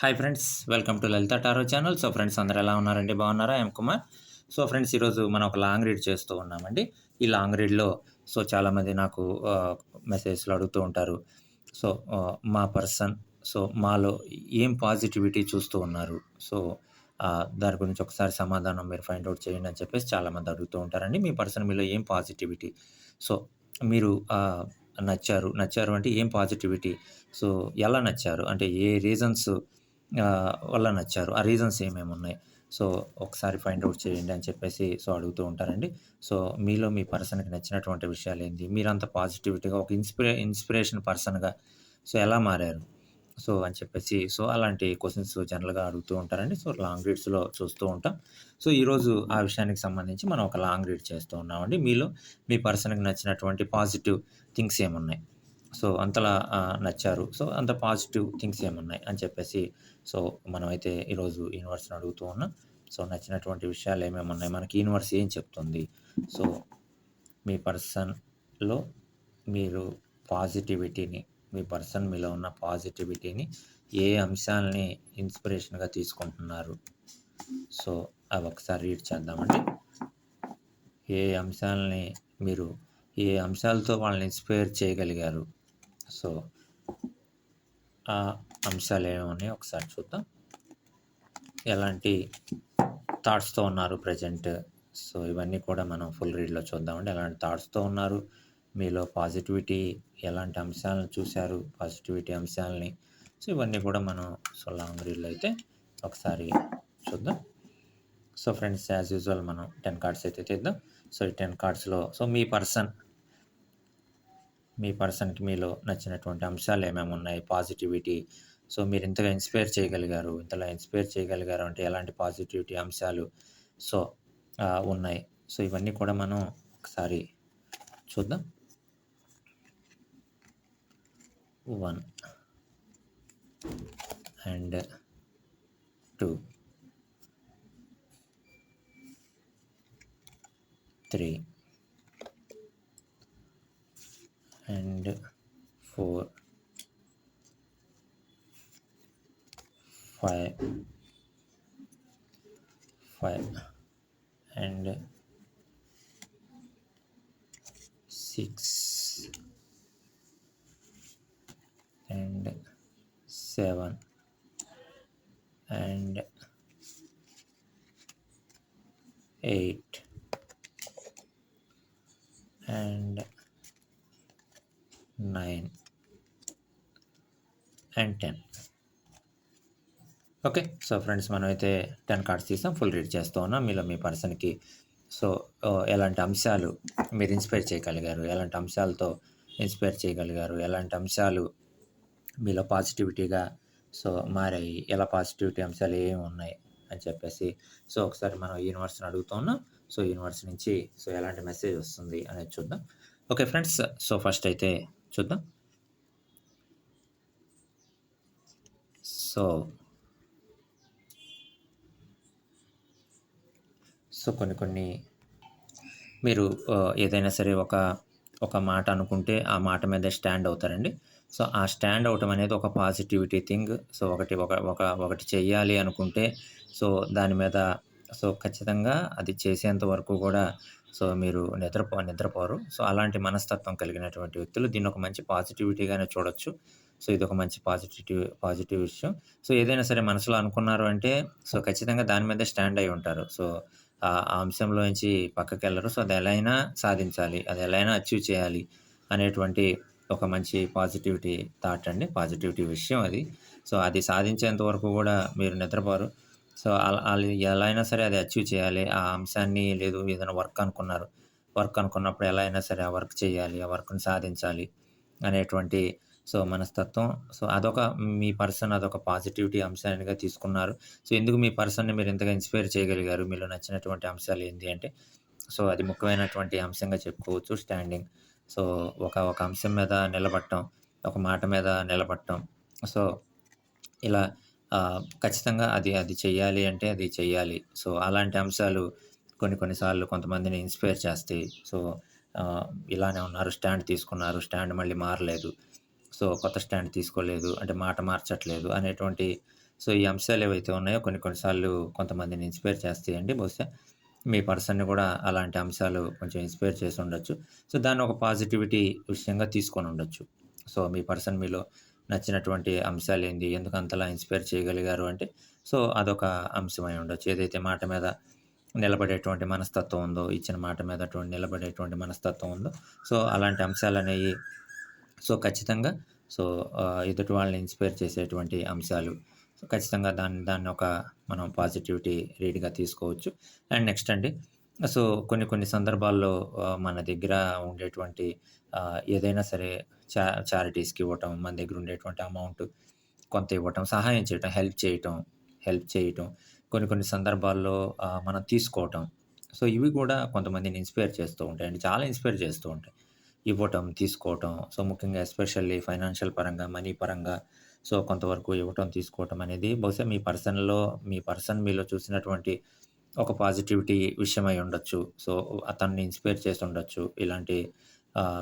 Hi friends welcome to Lalitha tarot channel so friends అందరూ ఎలా ఉన్నారండి? బాగున్నారా? ఎం కుమార్ సో ఫ్రెండ్స్ ఈరోజు మనం ఒక లాంగ్ రీడ్ చేస్తూ ఉన్నామండి. ఈ లాంగ్ రీడ్లో సో చాలామంది నాకు మెసేజ్లు అడుగుతూ ఉంటారు. సో మా పర్సన్ సో మాలో ఏం పాజిటివిటీ చూస్తూ ఉన్నారు? సో దాని గురించి ఒకసారి సమాధానం మీరు ఫైండ్ అవుట్ చేయండి అని చెప్పేసి చాలామంది అడుగుతూ ఉంటారండి. మీ పర్సన్ మీలో ఏం పాజిటివిటీ సో మీరు నచ్చారు. నచ్చారు అంటే ఏం పాజిటివిటీ సో ఎలా నచ్చారు? అంటే ఏ రీజన్స్ వల్ల నచ్చారు. ఆ రీజన్స్ ఏమేమి ఉన్నాయి? సో ఒకసారి ఫైండ్ అవుట్ చేయండి అని చెప్పేసి సో అడుగుతూ ఉంటారండి. సో మీలో మీ పర్సన్కి నచ్చినటువంటి విషయాలు ఏంటి? మీరంత పాజిటివిటీగా ఒక ఇన్స్పిరే ఇన్స్పిరేషన్ పర్సన్గా సో ఎలా మారారు? సో అని చెప్పేసి సో అలాంటి క్వశ్చన్స్ జనరల్గా అడుగుతూ ఉంటారండి. సో లాంగ్ రీడ్స్లో చూస్తూ ఉంటాం. సో ఈరోజు ఆ విషయానికి సంబంధించి మనం ఒక లాంగ్ రీడ్ చేస్తూ ఉన్నామండి. మీలో మీ పర్సన్కి నచ్చినటువంటి పాజిటివ్ థింగ్స్ ఏమున్నాయి? సో అంతలా నచ్చారు. సో అంత పాజిటివ్ థింగ్స్ ఏమున్నాయి? అని చెప్పేసి సో మనమైతే ఈరోజు యూనివర్స్ని అడుగుతూ ఉన్నాం. సో నచ్చినటువంటి విషయాలు ఏమేమి ఉన్నాయి? మనకి యూనివర్స్ ఏం చెప్తుంది? సో మీ పర్సన్లో మీరు పాజిటివిటీని మీ పర్సన్ మీలో ఉన్న పాజిటివిటీని ఏ అంశాలని ఇన్స్పిరేషన్గా తీసుకుంటున్నారు? సో అవి ఒకసారి రీడ్ చేద్దామండి. ఏ అంశాలని మీరు ఏ అంశాలతో వాళ్ళని ఇన్స్పైర్ చేయగలిగారు? సో ఆ అంశాలు ఏమని ఒకసారి చూద్దాం. ఎలాంటి థాట్స్తో ఉన్నారు ప్రజెంట్? సో ఇవన్నీ కూడా మనం ఫుల్ రీడ్లో చూద్దామండి. ఎలాంటి థాట్స్తో ఉన్నారు? మీలో పాజిటివిటీ ఎలాంటి అంశాలను చూశారు? పాజిటివిటీ అంశాలని. సో ఇవన్నీ కూడా మనం సో లాంగ్ రీడ్లో అయితే ఒకసారి చూద్దాం. సో ఫ్రెండ్స్ యాజ్ యూజువల్ మనం టెన్ కార్డ్స్ అయితే తీద్దాం. సో ఈ టెన్ కార్డ్స్లో సో మీ పర్సన్ మీ పర్సన్కి మీలో నచ్చినటువంటి అంశాలు ఏమేమి ఉన్నాయి? పాజిటివిటీ. సో మీరు ఇంతగా ఇన్స్పైర్ చేయగలిగారు. ఇంతలా ఇన్స్పైర్ చేయగలిగారు అంటే ఎలాంటి పాజిటివిటీ అంశాలు సో ఉన్నాయి. సో ఇవన్నీ కూడా మనం ఒకసారి చూద్దాం. One and two three 4 5 nine and ten. Okay so friends మనం అయితే టెన్ కార్డ్స్ తీసాం ఫుల్ రీడ్ చేస్తూ ఉన్నాం. మీలో మీ పర్సన్కి సో ఎలాంటి అంశాలు మీరు ఇన్స్పైర్ చేయగలిగారు? ఎలాంటి అంశాలతో ఇన్స్పైర్ చేయగలిగారు? ఎలాంటి అంశాలు మీలో పాజిటివిటీగా సో మారాయి? ఎలా పాజిటివిటీ అంశాలు ఏమి ఉన్నాయి? అని చెప్పేసి సో ఒకసారి మనం యూనివర్స్ని అడుగుతూ ఉన్నాం. సో యూనివర్స్ నుంచి సో ఎలాంటి మెసేజ్ వస్తుంది అనేది చూద్దాం. ఓకే ఫ్రెండ్స్ సో ఫస్ట్ అయితే చూద్దాం. సో సో కొన్ని కొన్ని మీరు ఏదైనా సరే ఒక ఒక మాట అనుకుంటే ఆ మాట మీద స్టాండ్ అవుతారండి. సో ఆ స్టాండ్ అవటం అనేది ఒక పాజిటివిటీ థింగ్. సో ఒకటి ఒక ఒక ఒకటి చెయ్యాలి అనుకుంటే సో దాని మీద సో ఖచ్చితంగా అది చేసేంత వరకు కూడా సో మీరు నిద్రపో నిద్రపోరు. సో అలాంటి మనస్తత్వం కలిగినటువంటి వ్యక్తులు దీన్ని ఒక మంచి పాజిటివిటీగానే చూడొచ్చు. సో ఇది ఒక మంచి పాజిటివ్ పాజిటివ్ విషయం. సో ఏదైనా సరే మనసులో అనుకున్నారు అంటే సో ఖచ్చితంగా దాని మీద స్టాండ్ అయి ఉంటారు. సో ఆ అంశంలో నుంచి పక్కకి వెళ్ళరు. సో అది ఎలా అయినా సాధించాలి అది ఎలా అయినా అచీవ్ చేయాలి అనేటువంటి ఒక మంచి పాజిటివిటీ థాట్ అండి. పాజిటివిటీ విషయం అది. సో అది సాధించేంత వరకు కూడా మీరు నిద్రపోరు. సో అలా ఎలా అయినా సరే అది అచీవ్ చేయాలి. ఆ అంశాన్ని లేదు ఏదైనా వర్క్ అనుకున్నారు. వర్క్ అనుకున్నప్పుడు ఎలా అయినా సరే ఆ వర్క్ చేయాలి ఆ వర్క్ని సాధించాలి అనేటువంటి సో మనస్తత్వం. సో అదొక మీ పర్సన్ అదొక పాజిటివిటీ అంశానిగా తీసుకున్నారు. సో ఎందుకు మీ పర్సన్ని మీరు ఇంతగా ఇన్స్పైర్ చేయగలిగారు? మీలో నచ్చినటువంటి అంశాలు ఏంటి అంటే సో అది ముఖ్యమైనటువంటి అంశంగా చెప్పుకోవచ్చు. స్టాండింగ్. సో ఒక ఒక అంశం మీద నిలబడటం ఒక మాట మీద నిలబడటం. సో ఇలా ఖచ్చితంగా అది అది చెయ్యాలి అంటే అది చెయ్యాలి సో అలాంటి అంశాలు కొన్ని కొన్నిసార్లు కొంతమందిని ఇన్స్పైర్ చేస్తాయి సో ఇలానే ఉన్నారు స్టాండ్ తీసుకున్నారు స్టాండ్ మళ్ళీ మారలేదు సో కొత్త స్టాండ్ తీసుకోలేదు అంటే మాట మార్చట్లేదు అనేటువంటి సో, ఈ అంశాలు ఏవైతే ఉన్నాయో కొన్ని కొన్ని సార్లు కొంతమందిని ఇన్‌స్పైర్ చేస్తాయండి. బహుశా మీ పర్సన్‌ని కూడా అలాంటి అంశాలు కొంచెం ఇన్‌స్పైర్ చేసి ఉండొచ్చు. సో, దాన్ని ఒక పాజిటివిటీ విషయంగా తీసుకొని ఉండొచ్చు. సో, మీ పర్సన్ మీలో నచ్చినటువంటి అంశాలేంది? ఎందుకు అంతలా ఇన్‌స్పైర్ చేయగలిగారు అంటే, సో, అదొక అంశమై ఉండొచ్చు. ఏదైతే మాట మీద నిలబడేటువంటి మనస్తత్వం ఉందో, ఇచ్చిన మాట మీద నిలబడేటువంటి మనస్తత్వం ఉందో, సో, అలాంటి అంశాలనేయి సో, ఖచ్చితంగా సో, ఎదుటి వాళ్ళని ఇన్‌స్పైర్ చేసేటువంటి అంశాలు. సో, ఖచ్చితంగా దాన్ని దాన్ని ఒక మనం పాజిటివిటీ రీడ్‌గా తీసుకోవచ్చు. అండ్ నెక్స్ట్ అండి, సో, కొన్ని కొన్ని సందర్భాల్లో మన దగ్గర ఉండేటువంటి ఏదైనా సరే చా చారిటీస్‌కి ఇవ్వటం, మన దగ్గర ఉండేటువంటి అమౌంట్ కొంత ఇవ్వటం, సహాయం చేయటం, హెల్ప్ చేయటం హెల్ప్ చేయటం. కొన్ని కొన్ని సందర్భాల్లో మనం తీసుకోవటం. సో, ఇవి కూడా కొంతమందిని ఇన్‌స్పైర్ చేస్తూ ఉంటాయి అండ్ చాలా ఇన్‌స్పైర్ చేస్తూ ఉంటాయి. ఇవ్వటం, తీసుకోవటం. సో, ముఖ్యంగా ఎస్పెషల్లీ ఫైనాన్షియల్ పరంగా, మనీ పరంగా సో, కొంతవరకు ఇవ్వటం, తీసుకోవటం అనేది బహుశా మీ పర్సన్‌లో మీ పర్సన్ మీలో చూసినటువంటి ఒక పాజిటివిటీ విషయమై ఉండొచ్చు. సో, అతన్ని ఇన్‌స్పైర్ చేసి ఉండొచ్చు. ఇలాంటి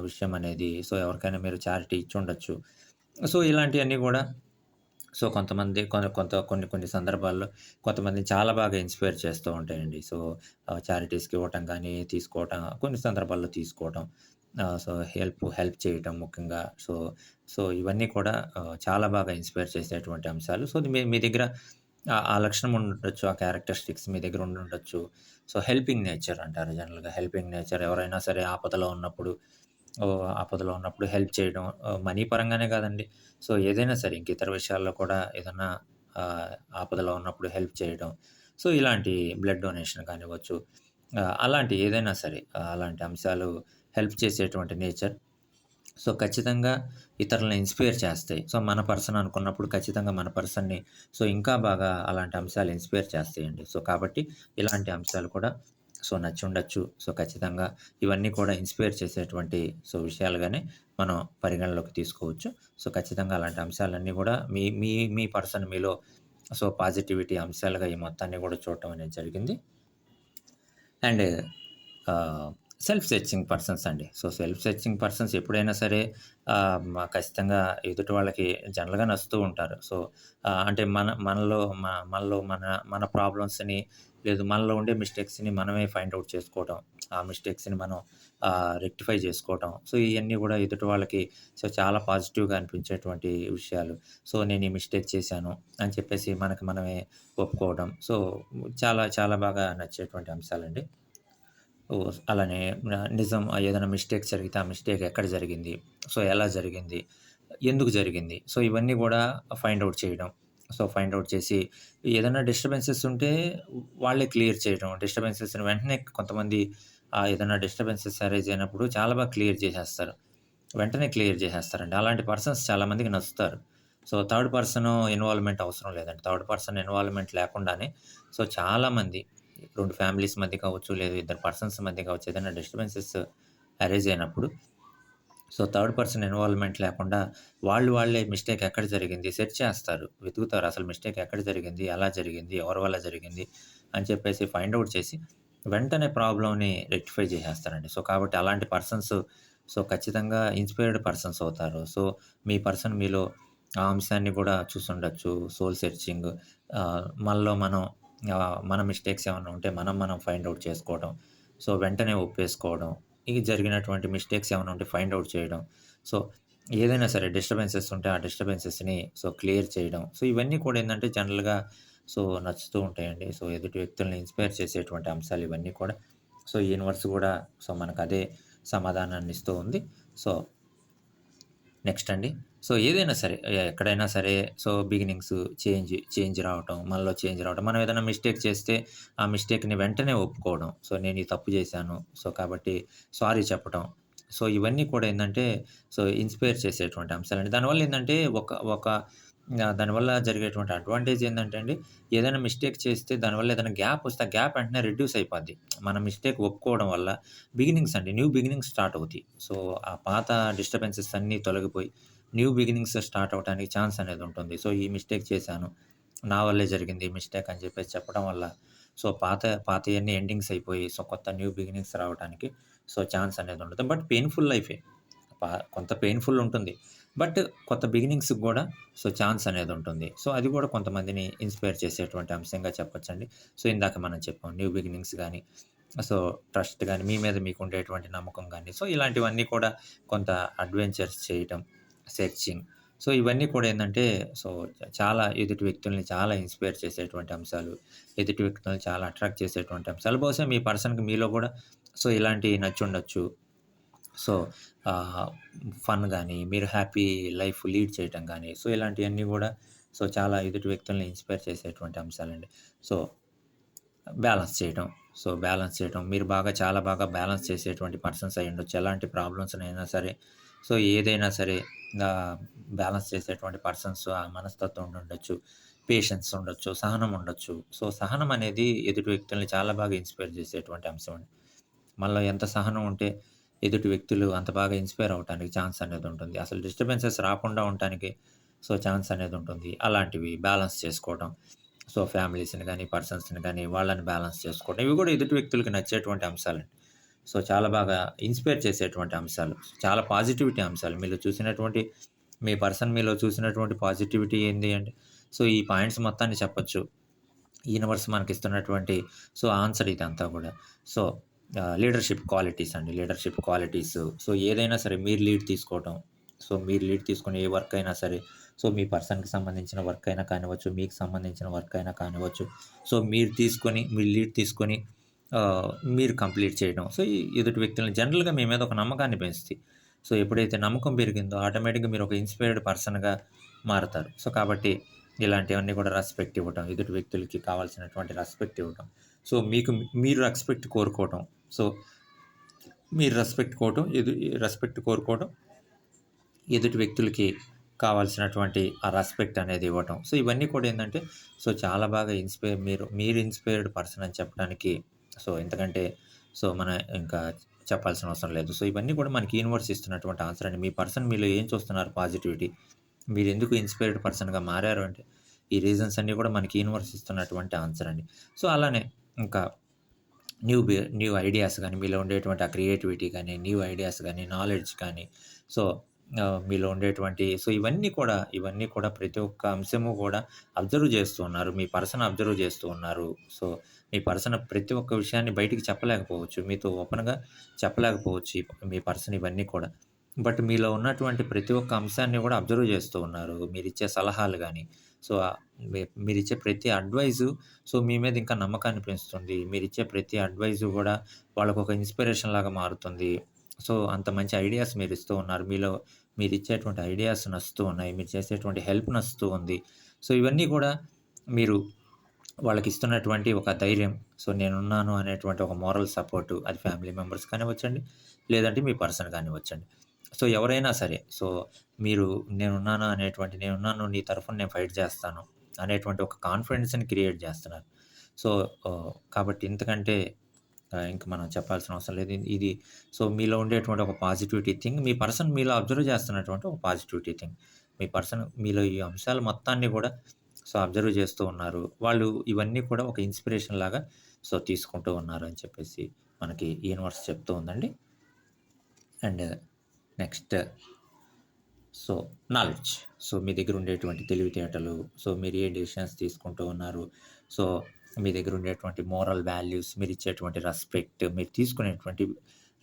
విషయం అనేది. సో, ఎవరికైనా మీరు చారిటీ ఇచ్చి ఉండొచ్చు సో, ఇలాంటివన్నీ కూడా సో, కొంతమంది కొంత కొంత కొన్ని కొన్ని సందర్భాల్లో కొంతమందిని చాలా బాగా ఇన్‌స్పైర్ చేస్తూ ఉంటాయండి. సో, చారిటీస్‌కి ఇవ్వటం కానీ తీసుకోవటం కొన్ని సందర్భాల్లో తీసుకోవటం. సో, హెల్ప్ హెల్ప్ చేయటం ముఖ్యంగా. సో, సో, ఇవన్నీ కూడా చాలా బాగా ఇన్‌స్పైర్ చేసేటువంటి అంశాలు. సో, మీ మీ దగ్గర ఆ లక్షణం ఉండొచ్చు ఆ క్యారెక్టరిస్టిక్స్ మీ దగ్గర ఉండుండొచ్చు. సో, హెల్పింగ్ నేచర్ అంటారు జనరల్‌గా. హెల్పింగ్ నేచర్ ఎవరైనా సరే ఆపదలో ఉన్నప్పుడు ఆపదలో ఉన్నప్పుడు హెల్ప్ చేయడం. మనీ పరంగానే కాదండి. సో, ఏదైనా సరే ఇంక ఇతర విషయాల్లో కూడా ఏదన్నా ఆపదలో ఉన్నప్పుడు హెల్ప్ చేయడం. సో, ఇలాంటి బ్లడ్ డొనేషన్ కానివ్వచ్చు. అలాంటి ఏదైనా సరే అలాంటి అంశాలు హెల్ప్ చేసేటువంటి నేచర్. సో, ఖచ్చితంగా ఇతరులను ఇన్‌స్పైర్ చేస్తాయి. సో, మన పర్సన్ అనుకున్నప్పుడు ఖచ్చితంగా మన పర్సన్‌ని సో, ఇంకా బాగా అలాంటి అంశాలు ఇన్‌స్పైర్ చేస్తాయండి. సో, కాబట్టి ఇలాంటి అంశాలు కూడా సో, నచ్చి ఉండొచ్చు సో, ఖచ్చితంగా ఇవన్నీ కూడా ఇన్‌స్పైర్ చేసేటువంటి సో, విషయాలుగానే మనం పరిగణలోకి తీసుకోవచ్చు. సో, ఖచ్చితంగా అలాంటి అంశాలన్నీ కూడా మీ మీ మీ పర్సన్ మీలో సో, పాజిటివిటీ అంశాలుగా ఈ మొత్తాన్ని కూడా చూడటం అనేది జరిగింది. అండ్ సెల్ఫ్ సెర్చింగ్ పర్సన్స్ అండి. సో, సెల్ఫ్ సెర్చింగ్ పర్సన్స్ ఎప్పుడైనా సరే ఖచ్చితంగా ఎదుటి వాళ్ళకి జనరల్‌గా నచ్చుతూ ఉంటారు. సో, అంటే మన మనలో మనలో మన మన ప్రాబ్లమ్స్‌ని లేదు మనలో ఉండే మిస్టేక్స్‌ని మనమే ఫైండ్ అవుట్ చేసుకోవటం. ఆ మిస్టేక్స్‌ని మనం రెక్టిఫై చేసుకోవటం. సో, ఇవన్నీ కూడా ఎదుటి వాళ్ళకి సో, చాలా పాజిటివ్‌గా అనిపించేటువంటి విషయాలు. సో, నేను ఈ మిస్టేక్ చేశాను అని చెప్పేసి మనకి మనమే ఒప్పుకోవడం. సో, చాలా చాలా బాగా నచ్చేటువంటి అంశాలండి. అలానే నిజం ఏదైనా మిస్టేక్ జరిగితే, ఆ మిస్టేక్ ఎక్కడ జరిగింది? సో, ఎలా జరిగింది? ఎందుకు జరిగింది? సో, ఇవన్నీ కూడా ఫైండ్ అవుట్ చేయడం. సో, ఫైండ్ అవుట్ చేసి ఏదైనా డిస్టర్బెన్సెస్ ఉంటే వాళ్ళే క్లియర్ చేయడం. డిస్టర్బెన్సెస్ వెంటనే కొంతమంది ఏదైనా డిస్టర్బెన్సెస్ అరేజ్ అయినప్పుడు చాలా బాగా క్లియర్ చేసేస్తారు. వెంటనే క్లియర్ చేసేస్తారండి. అలాంటి పర్సన్స్ చాలామందికి నచ్చుతారు. సో, థర్డ్ పర్సన్ ఇన్వాల్వ్‌మెంట్ అవసరం లేదండి. థర్డ్ పర్సన్ ఇన్వాల్వ్‌మెంట్ లేకుండానే సో, చాలామంది రెండు ఫ్యామిలీస్ మధ్య కావచ్చు, లేదా ఇద్దరు పర్సన్స్ మధ్య కావచ్చు, ఏదైనా డిస్టర్బెన్సెస్ అరేజ్ అయినప్పుడు సో, థర్డ్ పర్సన్ ఇన్వాల్వ్‌మెంట్ లేకుండా వాళ్ళు వాళ్ళే మిస్టేక్ ఎక్కడ జరిగింది సెర్చ్ చేస్తారు. వెతుకుతారు. అసలు మిస్టేక్ ఎక్కడ జరిగింది? ఎలా జరిగింది? ఎవరి వల్ల జరిగింది? అని చెప్పేసి ఫైండ్ అవుట్ చేసి వెంటనే ప్రాబ్లమ్‌ని రెక్టిఫై చేసేస్తారండి. సో, కాబట్టి అలాంటి పర్సన్స్ సో, ఖచ్చితంగా ఇన్‌స్పైర్డ్ పర్సన్స్ అవుతారు. సో, మీ పర్సన్ మీలో ఆ అంశాన్ని కూడా చూసుండొచ్చు. సోల్ సెర్చింగ్ మనలో మనం మన మిస్టేక్స్ ఏమైనా ఉంటే మనం మనం ఫైండ్ అవుట్ చేసుకోవడం. సో, వెంటనే ఒప్పేసుకోవడం. ఇది జరిగినటువంటి మిస్టేక్స్ ఏమైనా ఉంటే ఫైండ్ అవుట్ చేయడం. సో, ఏదైనా సరే డిస్టర్బెన్సెస్ ఉంటే ఆ డిస్టర్బెన్సెస్‌ని సో, క్లియర్ చేయడం. సో, ఇవన్నీ కూడా ఏంటంటే జనరల్‌గా సో, నచ్చుతూ ఉంటాయండి. సో, ఎదుటి వ్యక్తుల్ని ఇన్‌స్పైర్ చేసేటువంటి అంశాలు ఇవన్నీ కూడా. సో, యూనివర్స్ కూడా సో, మనకదే సమాధానాన్ని ఇస్తూ ఉంది. సో నెక్స్ట్ అండి. సో, ఏదైనా సరే ఎక్కడైనా సరే సో, బిగినింగ్స్ చేంజ్ చేంజ్ రావటం, మనలో చేంజ్ రావటం. మనం ఏదైనా మిస్టేక్ చేస్తే ఆ మిస్టేక్‌ని వెంటనే ఒప్పుకోవడం. సో, నేను ఈ తప్పు చేశాను. సో, కాబట్టి సారీ చెప్పటం. సో, ఇవన్నీ కూడా ఏంటంటే సో, ఇన్‌స్పైర్ చేసేటువంటి అంశాలండి. దానివల్ల ఏంటంటే ఒక ఒక దానివల్ల జరిగేటువంటి అడ్వాంటేజ్ ఏంటంటే అండి, ఏదైనా మిస్టేక్ చేస్తే దానివల్ల ఏదైనా గ్యాప్ వస్తే ఆ గ్యాప్ వెంటనే రెడ్యూస్ అయిపోద్ది. మన మిస్టేక్ ఒప్పుకోవడం వల్ల బిగినింగ్స్ అండి. న్యూ బిగినింగ్స్ స్టార్ట్ అవుతాయి. సో, ఆ పాత డిస్టర్బెన్సెస్ అన్నీ తొలగిపోయి న్యూ బిగినింగ్స్ స్టార్ట్ అవ్వటానికి ఛాన్స్ అనేది ఉంటుంది. సో, ఈ మిస్టేక్ చేశాను. నా వల్లే జరిగింది ఈ మిస్టేక్ అని చెప్పేసి చెప్పడం వల్ల సో, పాత పాతయన్నీ ఎండింగ్స్ అయిపోయి సో, కొత్త న్యూ బిగినింగ్స్ రావటానికి సో, ఛాన్స్ అనేది ఉండదు. బట్ పెయిన్‌ఫుల్ లైఫే. కొంత పెయిన్‌ఫుల్ ఉంటుంది. బట్ కొత్త బిగినింగ్స్‌కి కూడా సో, ఛాన్స్ అనేది ఉంటుంది. సో, అది కూడా కొంతమందిని ఇన్‌స్పైర్ చేసేటువంటి అంశంగా చెప్పొచ్చండి. సో, ఇందాక మనం చెప్పాం న్యూ బిగినింగ్స్ కానీ సో, ట్రస్ట్ కానీ మీ మీద మీకు ఉండేటువంటి నమ్మకం కానీ సో, ఇలాంటివన్నీ కూడా కొంత అడ్వెంచర్స్ చేయటం, సెర్చింగ్ సో, ఇవన్నీ కూడా ఏంటంటే సో, చాలా ఎదుటి వ్యక్తుల్ని చాలా ఇన్‌స్పైర్ చేసేటువంటి అంశాలు. ఎదుటి వ్యక్తుల్ని చాలా అట్రాక్ట్ చేసేటువంటి అంశాలు. బహుశా మీ పర్సన్‌కి మీలో కూడా సో, ఇలాంటియి నచ్చుండొచ్చు. సో, ఫన్ కానీ మీరు హ్యాపీ లైఫ్ లీడ్ చేయటం కానీ సో, ఇలాంటివన్నీ కూడా సో, చాలా ఎదుటి వ్యక్తుల్ని ఇన్‌స్పైర్ చేసేటువంటి అంశాలండి. సో, బ్యాలెన్స్ చేయటం. సో, బ్యాలెన్స్ చేయటం. మీరు బాగా చాలా బాగా బ్యాలెన్స్ చేసేటువంటి పర్సన్స్ అయ్యుండొచ్చు. ఎలాంటి ప్రాబ్లమ్స్ అయినా సరే, సో, ఏదైనా సరే బ్యాలెన్స్ చేసేటువంటి పర్సన్స్ ఆ మనస్తత్వం ఉండుండొచ్చు. పేషెన్స్ ఉండొచ్చు. సహనం ఉండొచ్చు. సో, సహనం అనేది ఎదుటి వ్యక్తుల్ని చాలా బాగా ఇన్‌స్పైర్ చేసేటువంటి అంశం అండి. మనలో ఎంత సహనం ఉంటే ఎదుటి వ్యక్తులు అంత బాగా ఇన్‌స్పైర్ అవడానికి ఛాన్స్ అనేది ఉంటుంది. అసలు డిస్టర్బెన్సెస్ రాకుండా ఉండటానికి సో, ఛాన్స్ అనేది ఉంటుంది. అలాంటివి బ్యాలెన్స్ చేసుకోవటం. సో, ఫ్యామిలీస్‌ని కానీ పర్సన్స్‌ని కానీ వాళ్ళని బ్యాలెన్స్ చేసుకోవడం. ఇవి కూడా ఎదుటి వ్యక్తులకి నచ్చేటువంటి అంశాలండి. సో, చాలా బాగా ఇన్‌స్పైర్ చేసేటువంటి అంశాలు. చాలా పాజిటివిటీ అంశాలు. మీలో చూసినటువంటి మీ పర్సన్ మీలో చూసినటువంటి పాజిటివిటీ ఏంది అంటే సో, ఈ పాయింట్స్ మొత్తాన్ని చెప్పచ్చు యూనివర్స్ మనకి ఇస్తున్నటువంటి సో, ఆన్సర్ ఇదంతా కూడా సో, లీడర్‌షిప్ క్వాలిటీస్ అండి. Leadership qualities. సో, ఏదైనా సరే మీరు లీడ్ తీసుకోవటం. సో, మీరు లీడ్ తీసుకునే ఏ వర్క్ అయినా సరే, సో, మీ పర్సన్‌కి సంబంధించిన వర్క్ అయినా కానివ్వచ్చు, మీకు సంబంధించిన వర్క్ అయినా కానివ్వచ్చు. సో, మీరు తీసుకొని మీరు లీడ్ తీసుకొని మీరు కంప్లీట్ చేయడం. సో, ఎదుటి వ్యక్తులను జనరల్‌గా మీ మీద ఒక నమ్మకాన్ని పెంచుతాయి. సో, ఎప్పుడైతే నమ్మకం పెరిగిందో ఆటోమేటిక్‌గా మీరు ఒక ఇన్‌స్పైర్డ్ పర్సన్‌గా మారతారు. సో, కాబట్టి ఇలాంటివన్నీ కూడా రెస్పెక్ట్ ఇవ్వటం. ఎదుటి వ్యక్తులకి కావాల్సినటువంటి రెస్పెక్ట్ ఇవ్వటం. సో, మీకు మీరు రెస్పెక్ట్ కోరుకోవటం. సో, మీరు రెస్పెక్ట్ కోవటం ఎదు రెస్పెక్ట్ కోరుకోవడం. ఎదుటి వ్యక్తులకి కావాల్సినటువంటి ఆ రెస్పెక్ట్ అనేది ఇవ్వటం. సో, ఇవన్నీ కూడా ఏంటంటే సో, చాలా బాగా ఇన్‌స్పైర్ మీరు మీరు ఇన్‌స్పైర్డ్ పర్సన్ అని చెప్పడానికి సో, ఎందుకంటే సో, మన ఇంకా చెప్పాల్సిన అవసరం లేదు. సో, ఇవన్నీ కూడా మనకి యూనివర్స్ ఇస్తున్నటువంటి ఆన్సర్ అండి. మీ పర్సన్ మీలో ఏం చూస్తున్నారు పాజిటివిటీ. మీరు ఎందుకు ఇన్‌స్పైర్డ్ పర్సన్‌గా మారారు అంటే, ఈ రీజన్స్ అన్నీ కూడా మనకి యూనివర్స్ ఇస్తున్నటువంటి ఆన్సర్ అండి. సో, అలానే ఇంకా న్యూ బి న్యూ ఐడియాస్ కానీ మీలో ఉండేటువంటి ఆ క్రియేటివిటీ కానీ న్యూ ఐడియాస్ కానీ నాలెడ్జ్ కానీ, సో, మీలో ఉండేటువంటి సో, ఇవన్నీ కూడా ఇవన్నీ కూడా ప్రతి ఒక్క అంశము కూడా అబ్జర్వ్ చేస్తూ ఉన్నారు. మీ పర్సన్ అబ్జర్వ్ చేస్తూ ఉన్నారు. సో, మీ పర్సన్ ప్రతి ఒక్క విషయాన్ని బయటికి చెప్పలేకపోవచ్చు. మీతో ఓపెన్‌గా చెప్పలేకపోవచ్చు. మీ పర్సన్ ఇవన్నీ కూడా. బట్ మీలో ఉన్నటువంటి ప్రతి ఒక్క అంశాన్ని కూడా అబ్జర్వ్ చేస్తూ ఉన్నారు. మీరిచ్చే సలహాలు కానీ సో, మీరు మీ మీరిచ్చే ప్రతి అడ్వైజు సో, మీ మీద ఇంకా నమ్మకాన్ని పెంచుతుంది. మీరు ఇచ్చే ప్రతి అడ్వైజు వాళ్ళకు ఒక ఇన్‌స్పిరేషన్ లాగా మారుతుంది. సో, అంత మంచి ఐడియాస్ మీరు ఇస్తూ ఉన్నారు. మీలో మీరు ఇచ్చేటువంటి ఐడియాస్ నస్తూ ఉన్నాయి. మీరు చేసేటువంటి హెల్ప్ నస్తూ ఉంది. సో, ఇవన్నీ కూడా మీరు వాళ్ళకి ఇస్తున్నటువంటి ఒక ధైర్యం. సో, నేనున్నాను అనేటువంటి ఒక మోరల్ సపోర్ట్ అది ఫ్యామిలీ మెంబర్స్ కానివ్వచ్చండి. లేదంటే మీ పర్సన్ కానివ్వచ్చండి. సో, ఎవరైనా సరే సో, మీరు నేనున్నాను అనేటువంటి నేనున్నాను నీ తరఫున నేను ఫైట్ చేస్తాను అనేటువంటి ఒక కాన్ఫిడెన్స్‌ని క్రియేట్ చేస్తున్నారు. సో, కాబట్టి ఇంతకంటే ఇంకా ఇంక మనం చెప్పాల్సిన అవసరం లేదు. ఇది సో, మీలో ఉండేటువంటి ఒక పాజిటివిటీ థింగ్ మీ పర్సన్ మీలో అబ్జర్వ్ చేస్తున్నటువంటి ఒక పాజిటివిటీ థింగ్. మీ పర్సన్ మీలో ఈ అంశాలు మొత్తాన్ని కూడా సో, అబ్జర్వ్ చేస్తూ ఉన్నారు. వాళ్ళు ఇవన్నీ కూడా ఒక ఇన్‌స్పిరేషన్ లాగా సో, తీసుకుంటూ ఉన్నారు అని చెప్పేసి మనకి యూనివర్స్ చెప్తూ ఉందండి. And next so, knowledge. So, మీ దగ్గర ఉండేటువంటి తెలివితేటలు. సో, మీరు ఏ డెసిషన్స్ తీసుకుంటూ ఉన్నారు. సో, మీ దగ్గర ఉండేటువంటి మోరల్ వాల్యూస్, మీరిచ్చేటువంటి రెస్పెక్ట్, మీరు తీసుకునేటువంటి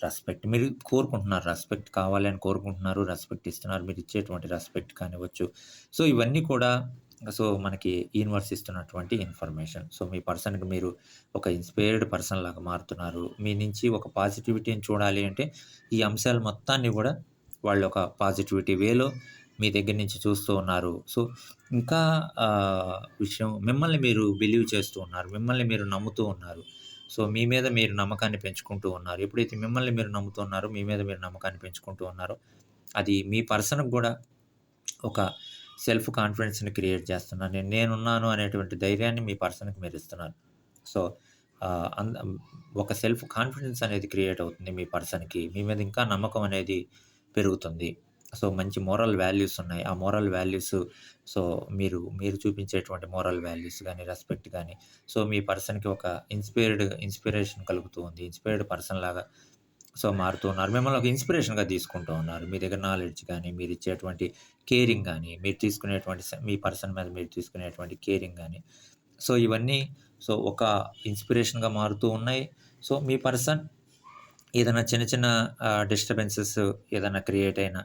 రెస్పెక్ట్, మీరు కోరుకుంటున్నారు రెస్పెక్ట్ కావాలి అని కోరుకుంటున్నారు. రెస్పెక్ట్ ఇస్తున్నారు. మీరు ఇచ్చేటువంటి రెస్పెక్ట్ కానివ్వచ్చు. సో, ఇవన్నీ కూడా సో, మనకి యూనివర్స్ ఇస్తున్నటువంటి ఇన్ఫర్మేషన్. సో, మీ పర్సన్‌కి మీరు ఒక ఇన్‌స్పైర్డ్ పర్సన్ లాగా మారుతున్నారు. మీ నుంచి ఒక పాజిటివిటీని చూడాలి అంటే ఈ అంశాలు మొత్తాన్ని కూడా వాళ్ళు ఒక పాజిటివిటీ వేలో మీ దగ్గర నుంచి చూస్తూ ఉన్నారు. సో, ఇంకా విషయం మిమ్మల్ని మీరు బిలీవ్ చేస్తూ ఉన్నారు. మిమ్మల్ని మీరు నమ్ముతూ ఉన్నారు. సో, మీ మీద మీరు నమ్మకాన్ని పెంచుకుంటూ ఉన్నారు. ఎప్పుడైతే మిమ్మల్ని మీరు నమ్ముతున్నారో మీ మీద మీరు నమ్మకాన్ని పెంచుకుంటూ ఉన్నారో, అది మీ పర్సన్‌కి కూడా ఒక సెల్ఫ్ కాన్ఫిడెన్స్‌ని క్రియేట్ చేస్తున్నాను నేను నేనున్నాను అనేటువంటి ధైర్యాన్ని మీ పర్సన్‌కి మీరు ఇస్తున్నారు సో, ఒక సెల్ఫ్ కాన్ఫిడెన్స్ అనేది క్రియేట్ అవుతుంది మీ పర్సన్‌కి. మీ మీద ఇంకా నమ్మకం అనేది పెరుగుతుంది. సో, మంచి మోరల్ వాల్యూస్ ఉన్నాయి. ఆ మోరల్ వాల్యూస్ సో, మీరు మీరు చూపించేటువంటి మోరల్ వాల్యూస్ కానీ రెస్పెక్ట్ కానీ సో, మీ పర్సన్‌కి ఒక ఇన్‌స్పైర్డ్ ఇన్‌స్పిరేషన్ కలుగుతూ ఉంది. ఇన్‌స్పైర్డ్ పర్సన్ లాగా సో మారుతూ ఉన్నారు. మిమ్మల్ని ఒక ఇన్స్పిరేషన్గా తీసుకుంటూ ఉన్నారు. మీ దగ్గర నాలెడ్జ్ కానీ మీరు ఇచ్చేటువంటి కేరింగ్ కానీ మీరు తీసుకునేటువంటి మీ పర్సన్ మీద మీరు తీసుకునేటువంటి కేరింగ్ కానీ. సో ఇవన్నీ సో ఒక ఇన్స్పిరేషన్గా మారుతూ ఉన్నాయి. సో మీ పర్సన్ ఏదైనా చిన్న చిన్న డిస్టర్బెన్సెస్ ఏదైనా క్రియేట్ అయినా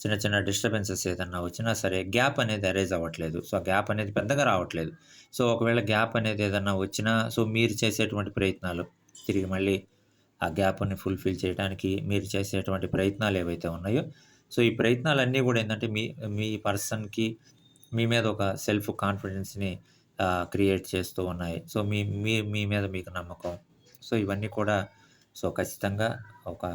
చిన్న చిన్న డిస్టర్బెన్సెస్ ఏదన్నా వచ్చినా సరే గ్యాప్ అనేది అరేజ్ అవ్వట్లేదు. సో గ్యాప్ అనేది పెద్దగా రావట్లేదు. సో ఒకవేళ గ్యాప్ అనేది ఏదన్నా వచ్చినా సో మీరు చేసేటువంటి ప్రయత్నాలు తిరిగి మళ్ళీ ఆ గ్యాప్ని ఫుల్ఫిల్ చేయడానికి మీరు చేసేటువంటి ప్రయత్నాలు ఏవైతే ఉన్నాయో సో ఈ ప్రయత్నాలన్నీ కూడా ఏంటంటే మీ మీ పర్సన్కి మీ మీద ఒక సెల్ఫ్ కాన్ఫిడెన్స్ని క్రియేట్ చేస్తూ ఉన్నాయి. సో మీ మీ మీ మీద మీకు నమ్మకం. సో ఇవన్నీ కూడా సో ఖచ్చితంగా ఒక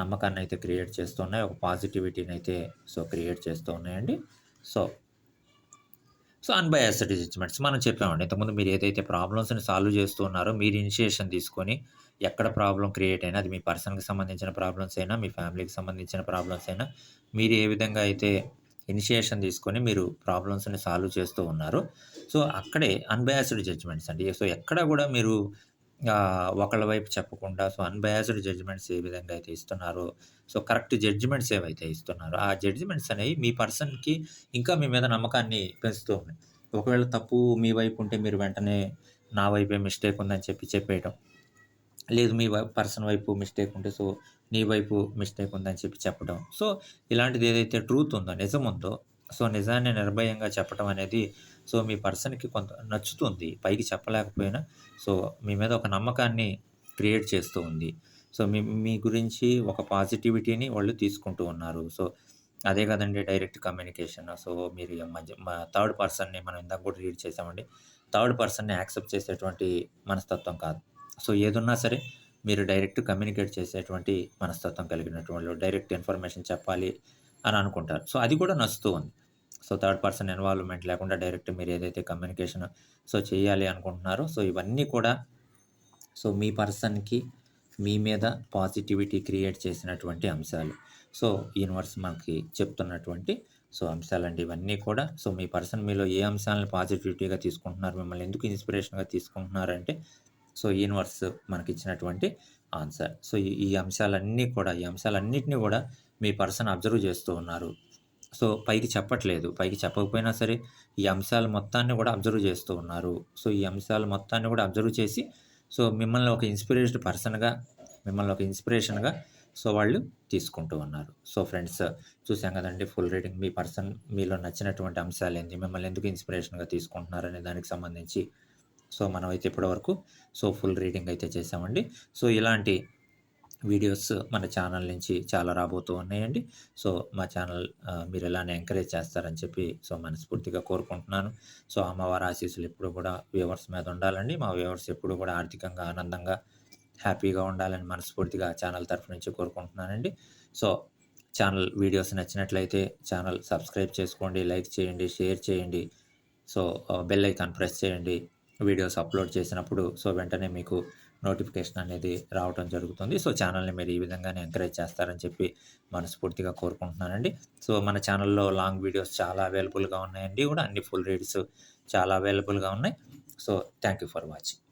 నమ్మకాన్ని అయితే క్రియేట్ చేస్తూ ఉన్నాయి. ఒక పాజిటివిటీని అయితే సో క్రియేట్ చేస్తూ ఉన్నాయండి. సో సో అన్బయాస్డ్ జడ్జ్మెంట్స్ మనం చెప్పామండి ఇంతకుముందు మీరు ఏదైతే ప్రాబ్లమ్స్ని సాల్వ్ చేస్తూ ఉన్నారో మీరు ఇనిషియేషన్ తీసుకొని ఎక్కడ ప్రాబ్లం క్రియేట్ అయినా అది మీ పర్సన్కి సంబంధించిన ప్రాబ్లమ్స్ అయినా మీ ఫ్యామిలీకి సంబంధించిన ప్రాబ్లమ్స్ అయినా మీరు ఏ విధంగా అయితే ఇనిషియేషన్ తీసుకొని మీరు ప్రాబ్లమ్స్ని సాల్వ్ చేస్తూ ఉన్నారు సో అక్కడే అన్బయాస్డ్ జడ్జ్మెంట్స్ అండి. సో ఎక్కడ కూడా మీరు ఒకళ్ళ వైపు చెప్పకుండా సో అన్బయాస్డ్ జడ్జ్మెంట్స్ ఏ విధంగా అయితే ఇస్తున్నారో సో కరెక్ట్ జడ్జిమెంట్స్ ఏవైతే ఇస్తున్నారో ఆ జడ్జిమెంట్స్ అనేవి మీ పర్సన్కి ఇంకా మీ మీద నమ్మకాన్ని పెంచుతూ ఉన్నాయి. ఒకవేళ తప్పు మీ వైపు ఉంటే మీరు వెంటనే నా వైపే మిస్టేక్ ఉందని చెప్పి చెప్పేయడం లేదు మీ పర్సన్ వైపు మిస్టేక్ ఉంటే సో నీ వైపు మిస్టేక్ ఉందని చెప్పి చెప్పడం సో ఇలాంటిది ఏదైతే ట్రూత్ ఉందో నిజం ఉందో సో నిజాన్ని నిర్భయంగా చెప్పడం అనేది సో మీ పర్సన్కి కొంత నచ్చుతుంది పైకి చెప్పలేకపోయినా. సో మీ మీద ఒక నమ్మకాన్ని క్రియేట్ చేస్తూ ఉంది. సో మీ మీ గురించి ఒక పాజిటివిటీని వాళ్ళు తీసుకుంటూ ఉన్నారు. సో అదే కదండి డైరెక్ట్ కమ్యూనికేషన్. సో మీరు మధ్య మా థర్డ్ పర్సన్ని మనం ఇందాక కూడా రీడ్ చేసామండి థర్డ్ పర్సన్ని యాక్సెప్ట్ చేసేటువంటి మనస్తత్వం కాదు. సో ఏదున్నా సరే మీరు డైరెక్ట్ కమ్యూనికేట్ చేసేటువంటి మనస్తత్వం కలిగినటువంటి డైరెక్ట్ ఇన్ఫర్మేషన్ చెప్పాలి అని అనుకుంటారు. సో అది కూడా నచ్చుతూ ఉంది. సో థర్డ్ పర్సన్ ఇన్వాల్వ్మెంట్ లేకుండా డైరెక్ట్ మీరు ఏదైతే కమ్యూనికేషన్ సో చేయాలి అనుకుంటున్నారో సో ఇవన్నీ కూడా సో మీ పర్సన్కి మీ మీద పాజిటివిటీ క్రియేట్ చేసినటువంటి అంశాలు. సో యూనివర్స్ మనకి చెప్తున్నటువంటి సో అంశాలండి ఇవన్నీ కూడా. సో మీ పర్సన్ మీలో ఏ అంశాలను పాజిటివిటీగా తీసుకుంటున్నారు మిమ్మల్ని ఎందుకు ఇన్స్పిరేషన్గా తీసుకుంటున్నారంటే సో యూనివర్స్ మనకి ఇచ్చినటువంటి ఆన్సర్. సో ఈ ఈ అంశాలన్నీ కూడా ఈ అంశాలన్నింటినీ కూడా మీ పర్సన్ అబ్జర్వ్ చేస్తూ ఉన్నారు. సో పైకి చెప్పట్లేదు. పైకి చెప్పకపోయినా సరే ఈ అంశాలు మొత్తాన్ని కూడా అబ్జర్వ్ చేస్తూ ఉన్నారు. సో ఈ అంశాలు మొత్తాన్ని కూడా అబ్జర్వ్ చేసి సో మిమ్మల్ని ఒక ఇన్స్పిరేషన్ పర్సన్గా మిమ్మల్ని ఒక ఇన్స్పిరేషన్గా సో వాళ్ళు తీసుకుంటూ ఉన్నారు. సో ఫ్రెండ్స్ చూసాం కదండి ఫుల్ రీడింగ్ మీ పర్సన్ మీలో నచ్చినటువంటి అంశాలు ఏంటి మిమ్మల్ని ఎందుకు ఇన్స్పిరేషన్గా తీసుకుంటున్నారు అనే దానికి సంబంధించి సో మనం అయితే ఇప్పటివరకు సో ఫుల్ రీడింగ్ అయితే చేసామండి సో ఇలాంటి వీడియోస్ మన ఛానల్ నుంచి చాలా రాబోతూ ఉన్నాయండి. సో మా ఛానల్ మీరు ఎలానే ఎంకరేజ్ చేస్తారని చెప్పి సో మనస్ఫూర్తిగా కోరుకుంటున్నాను. సో అమ్మవారి ఆశీస్సులు ఎప్పుడు కూడా వ్యూవర్స్ మీద ఉండాలండి. మా వ్యూవర్స్ ఎప్పుడు కూడా ఆర్థికంగా ఆనందంగా హ్యాపీగా ఉండాలని మనస్ఫూర్తిగా ఛానల్ తరఫు నుంచి కోరుకుంటున్నానండి. సో ఛానల్ వీడియోస్ నచ్చినట్లయితే ఛానల్ సబ్స్క్రైబ్ చేసుకోండి లైక్ చేయండి షేర్ చేయండి. సో బెల్ ఐకాన్ ప్రెస్ చేయండి. వీడియోస్ అప్లోడ్ చేసినప్పుడు సో వెంటనే మీకు నోటిఫికేషన్ అనేది రావడం జరుగుతుంది. సో ఛానల్ని మీరు ఈ విధంగానే ఎంకరేజ్ చేస్తారని చెప్పి మనస్ఫూర్తిగా కోరుకుంటున్నానండి. సో మన ఛానల్లో లాంగ్ వీడియోస్ చాలా అవైలబుల్గా ఉన్నాయండి. కూడా అన్ని ఫుల్ రీడ్స్ చాలా అవైలబుల్గా ఉన్నాయి. So thank you for watching.